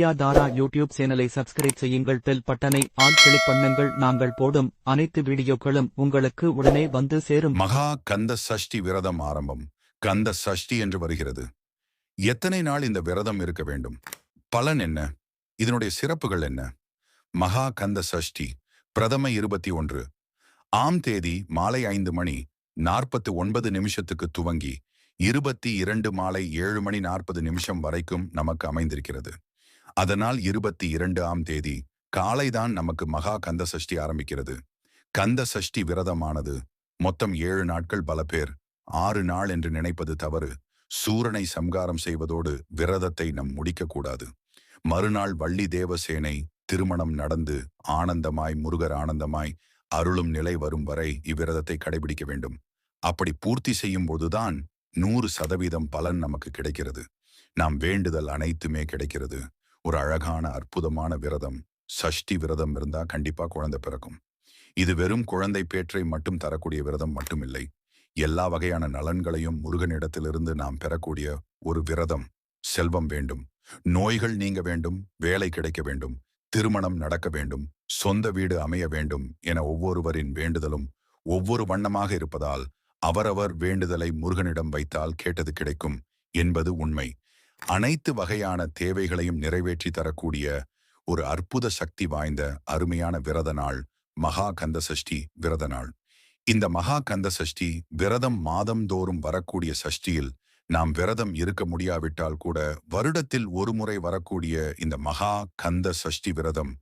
யா தாரா யூடியூப் சேனலை சப்ஸ்கிரைப் செய்யுங்கள். பெல் பட்டனை ஆன் கிளிக் பண்ணுங்கள். நாங்கள் போடும் அனைத்து வீடியோக்களும் உங்களுக்கு உடனே வந்து சேரும். மகா கந்த சஷ்டி விரதம் ஆரம்பம். கந்த சஷ்டி என்று வருகிறது. எத்தனை நாள் இந்த விரதம் இருக்க வேண்டும்? பலன் என்ன? இதனுடைய சிறப்புகள் என்ன? மகா கந்த சஷ்டி பிரதம இருபத்தி ஒன்று. ஆம் தேதி மாலை ஐந்து மணி நாற்பத்து ஒன்பது நிமிஷத்துக்கு துவங்கி இருபத்தி இரண்டு மாலை ஏழு மணி நாற்பது நிமிஷம் வரைக்கும் நமக்கு அமைந்திருக்கிறது. அதனால் இருபத்தி இரண்டு ஆம் தேதி காலைதான் நமக்கு மகா கந்த சஷ்டி ஆரம்பிக்கிறது. கந்த சஷ்டி விரதமானது. மொத்தம் ஏழு நாட்கள் பல பேர். ஆறு நாள் என்று நினைப்பது தவறு. சூரனை சம்காரம் செய்வதோடு விரதத்தை நம் முடிக்கக்கூடாது. மறுநாள் வள்ளி தேவசேனை திருமணம் நடந்து ஆனந்தமாய் முருகர் ஆனந்தமாய் அருளும் நிலை வரும் வரை இவ்விரதத்தை கடைபிடிக்க வேண்டும். அப்படி பூர்த்தி செய்யும் போதுதான் நூறு சதவீதம் பலன் நமக்கு கிடைக்கிறது. நாம் வேண்டுதல் அனைத்துமே கிடைக்கிறது. ஒரு அழகான அற்புதமான விரதம் சஷ்டி விரதம் இருந்தா கண்டிப்பா குழந்தை பிறக்கும். இது வெறும் குழந்தை பேற்றை மட்டும் தரக்கூடிய விரதம் மட்டுமில்லை. எல்லா வகையான நலன்களையும் முருகனிடத்திலிருந்து நாம் பெறக்கூடிய ஒரு விரதம் செல்வம் வேண்டும். நோய்கள் நீங்க வேண்டும் வேலை கிடைக்க வேண்டும் திருமணம் நடக்க வேண்டும் சொந்த வீடு அமைய வேண்டும் என ஒவ்வொருவரின் வேண்டுதலும் ஒவ்வொரு வண்ணமாக இருப்பதால் அவரவர் வேண்டுதலை முருகனிடம் வைத்தால் கேட்டது கிடைக்கும் என்பது உண்மை. அனைத்து வகையான தேவைகளையும் நிறைவேற்றி தரக்கூடிய ஒரு அற்புத சக்தி வாய்ந்த அருமையான விரத நாள் மகா கந்த சஷ்டி விரத நாள். இந்த மகா கந்த சஷ்டி விரதம் மாதந்தோறும் வரக்கூடிய சஷ்டியில் நாம் விரதம் இருக்க முடியாவிட்டால் கூட வருடத்தில் ஒரு முறை வரக்கூடிய இந்த மகா கந்த சஷ்டி விரதம்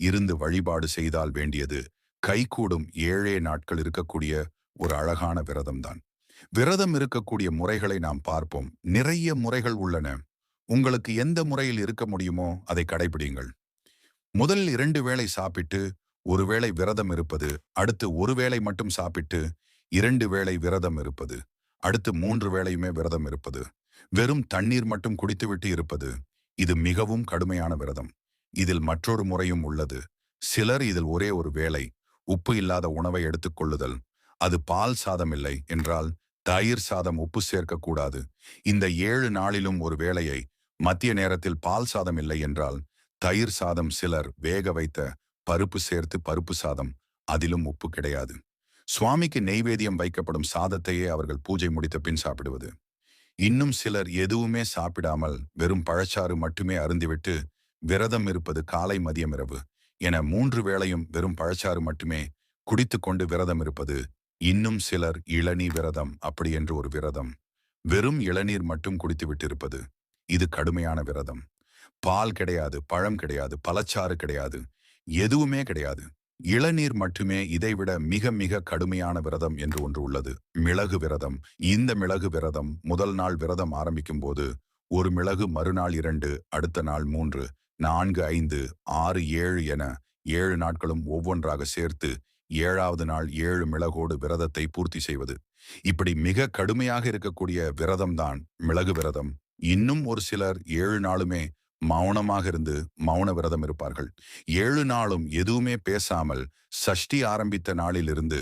இருந்து வழிபாடு செய்தால் வேண்டியது கைகூடும் ஏழே நாட்கள் இருக்கக்கூடிய ஒரு அழகான விரதம்தான். விரதம் இருக்கக்கூடிய முறைகளை நாம் பார்ப்போம். நிறைய முறைகள் உள்ளன. உங்களுக்கு எந்த முறையில் இருக்க முடியுமோ அதை கடைபிடிங்கள் முதல் இரண்டு வேளை சாப்பிட்டு ஒருவேளை விரதம் இருப்பது அடுத்து ஒரு வேளை மட்டும் சாப்பிட்டு இரண்டு வேளை விரதம் இருப்பது அடுத்து மூன்று வேளையுமே விரதம் இருப்பது. வெறும் தண்ணீர் மட்டும் குடித்துவிட்டு இருப்பது இது மிகவும் கடுமையான விரதம். இதில் மற்றொரு முறையும் உள்ளது. சிலர் இதில் ஒரே ஒரு வேளை உப்பு இல்லாத உணவை எடுத்துக்கொள்ளுதல் அது பால் சாதம் இல்லை என்றால் தயிர் சாதம் உப்பு சேர்க்கக்கூடாது. இந்த ஏழு நாளிலும் ஒரு வேளையை மத்திய நேரத்தில் பால் சாதம் இல்லை என்றால் தயிர் சாதம் சிலர் வேக வைத்த பருப்பு சேர்த்து பருப்பு சாதம் அதிலும் உப்பு கிடையாது. சுவாமிக்கு நெய்வேதியம் வைக்கப்படும் சாதத்தையே அவர்கள் பூஜை முடித்த பின் சாப்பிடுவது. இன்னும் சிலர் எதுவுமே சாப்பிடாமல் வெறும் பழச்சாறு மட்டுமே அருந்திவிட்டு விரதம் இருப்பது காலை மதியம் இரவு என மூன்று வேளையும் வெறும் பழச்சாறு மட்டுமே குடித்துக்கொண்டு விரதம் இருப்பது இன்னும் சிலர் இளநீ விரதம் அப்படி என்று ஒரு விரதம். வெறும் இளநீர் மட்டும் குடித்து விட்டிருப்பது இது கடுமையான விரதம். பால் கிடையாது பழம் கிடையாது பழச்சாறு கிடையாது எதுவுமே கிடையாது. இளநீர் மட்டுமே இதைவிட மிக மிக கடுமையான விரதம் என்று ஒன்று உள்ளது. மிளகு விரதம். இந்த மிளகு விரதம் முதல் நாள் விரதம் ஆரம்பிக்கும் போது ஒரு மிளகு மறுநாள் இரண்டு அடுத்த நாள் மூன்று நான்கு ஐந்து ஆறு ஏழு என ஏழு நாட்களும் ஒவ்வொன்றாக சேர்த்து ஏழாவது நாள் ஏழு மிளகோடு விரதத்தை பூர்த்தி செய்வது. இப்படி மிக கடுமையாக இருக்கக்கூடிய விரதம்தான் மிளகு விரதம். இன்னும் ஒரு சிலர் ஏழு நாளுமே மௌனமாக இருந்து மௌன விரதம் இருப்பார்கள். ஏழு நாளும் எதுவுமே பேசாமல் சஷ்டி ஆரம்பித்த நாளிலிருந்து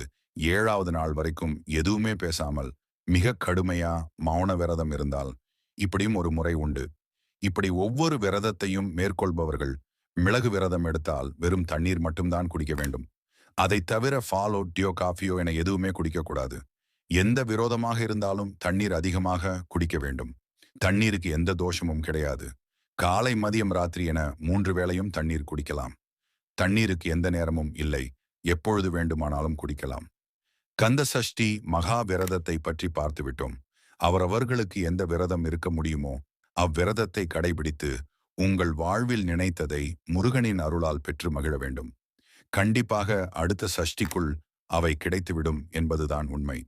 ஏழாவது நாள் வரைக்கும் எதுவுமே பேசாமல் மிக கடுமையா மௌன விரதம் இருந்தால் இப்படியும் ஒரு முறை உண்டு. இப்படி ஒவ்வொரு விரதத்தையும் மேற்கொள்பவர்கள் மிளகு விரதம் எடுத்தால் வெறும் தண்ணீர் மட்டும்தான் குடிக்க வேண்டும். அதை தவிர ஃபாலோ டியோ காஃபியோ என எதுவுமே குடிக்கக்கூடாது எந்த விரோதமாக இருந்தாலும் தண்ணீர் அதிகமாக குடிக்க வேண்டும். தண்ணீருக்கு எந்த தோஷமும் கிடையாது. காலை மதியம் ராத்திரி என மூன்று வேளையும் தண்ணீர் குடிக்கலாம். தண்ணீருக்கு எந்த நேரமும் இல்லை. எப்பொழுது வேண்டுமானாலும் குடிக்கலாம். கந்த சஷ்டி மகா விரதத்தை பற்றி பார்த்துவிட்டோம் அவரவர்களுக்கு எந்த விரதம் இருக்க முடியுமோ அவ்விரதத்தை கடைபிடித்து உங்கள் வாழ்வில் நினைத்ததை முருகனின் அருளால் பெற்று மகிழ வேண்டும். கண்டிப்பாக அடுத்த சஷ்டிக்குள் அவை கிடைத்துவிடும் என்பதுதான் உண்மை.